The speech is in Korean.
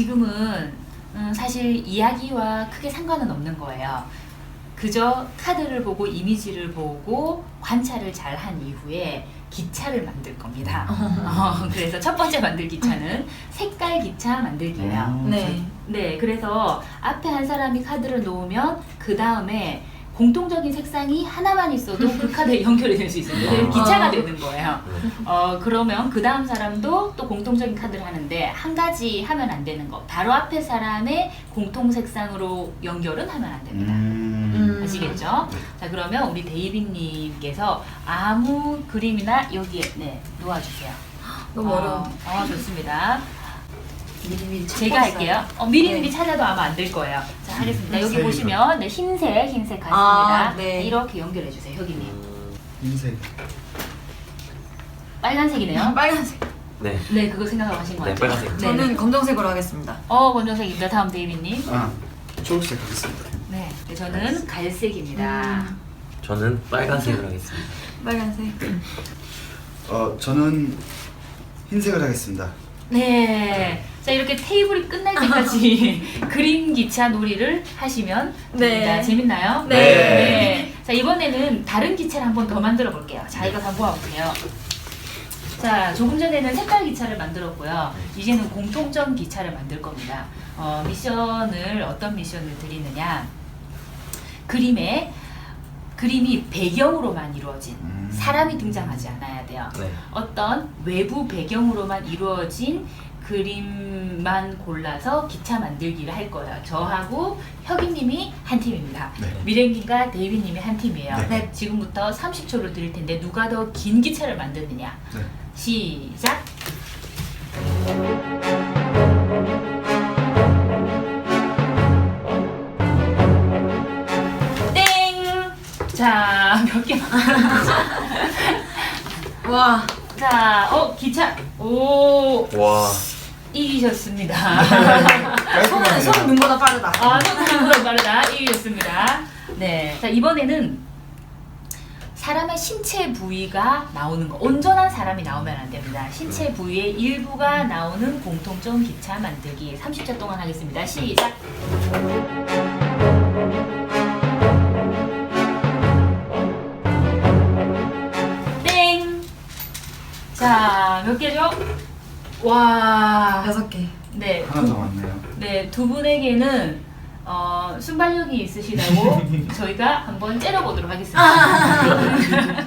지금은 음, 사실 이야기와 크게 상관은 없는 거예요. 그저 카드를 보고 이미지를 보고 관찰을 잘 한 이후에 기차를 만들 겁니다. 어, 그래서 첫 번째 만들 기차는 색깔 기차 만들기예요. 음. 네. 네, 그래서 앞에 한 사람이 카드를 놓으면 그 다음에 공통적인 색상이 하나만 있어도 그 카드에 연결이 될 수 있어요. 그래서 아. 기차가 되는 거예요. 어, 그러면 그 다음 사람도 또 공통적인 카드를 하는데 한 가지 하면 안 되는 거. 바로 앞에 사람의 공통 색상으로 연결은 하면 안 됩니다. 음. 아시겠죠? 자, 그러면 우리 데이비님께서 아무 그림이나 여기에 네, 놓아주세요. 너무 어려워. 어, 어, 좋습니다. 미리미리 제가 할게요. 어, 미리미리 네. 찾아도 아마 안 될 거예요. 자, 하겠습니다. 여기 색이요. 보시면 네, 흰색, 흰색 같습니다. 아, 네. 이렇게 연결해 주세요, 혁이님. 흰색. 빨간색이네요. 빨간색. 네. 네, 그거 생각하고 하신 것 네, 같아요. 빨간색. 네. 저는 검정색으로 하겠습니다. 어, 검정색입니다. 다음 데이비님. 아, 초록색 하겠습니다. 네, 네, 저는 갈색입니다. 음, 저는 빨간색으로 하겠습니다. 빨간색. 어, 저는 흰색을 하겠습니다. 네. 자, 이렇게 테이블이 끝날 때까지 그림 기차 놀이를 하시면 네. 됩니다. 재밌나요? 네. 네. 자, 이번에는 다른 기차를 한 번 더 만들어 볼게요. 자, 이거 다 모아볼게요. 자, 조금 전에는 색깔 기차를 만들었고요. 이제는 공통점 기차를 만들 겁니다. 어, 미션을, 어떤 미션을 드리느냐. 그림에, 그림이 배경으로만 이루어진 음. 사람이 등장하지 않아야 돼요. 네. 어떤 외부 배경으로만 이루어진 그림만 골라서 기차 만들기를 할 거예요. 저하고 혁이님이 한 팀입니다. 네. 미랭님과 데이비님이 한 팀이에요. 네. 네, 지금부터 30초를 드릴 텐데 누가 더 긴 기차를 만드느냐. 네. 시작. 자, 몇 개? 와. 자, 어 기차. 오, 와. 이기셨습니다. 손은 손은 눈보다 빠르다. 아, 손보다 빠르다. 이기셨습니다. 네. 자, 이번에는 사람의 신체 부위가 나오는 거. 온전한 사람이 나오면 안 됩니다. 신체 부위의 일부가 나오는 공통점 기차 만들기. 30초 동안 하겠습니다. 시작. 자, 몇 개죠? 와. 여섯 개. 네. 하나 더 왔네요. 네, 두 분에게는 어, 순발력이 있으시다고 저희가 한번 째려보도록 하겠습니다.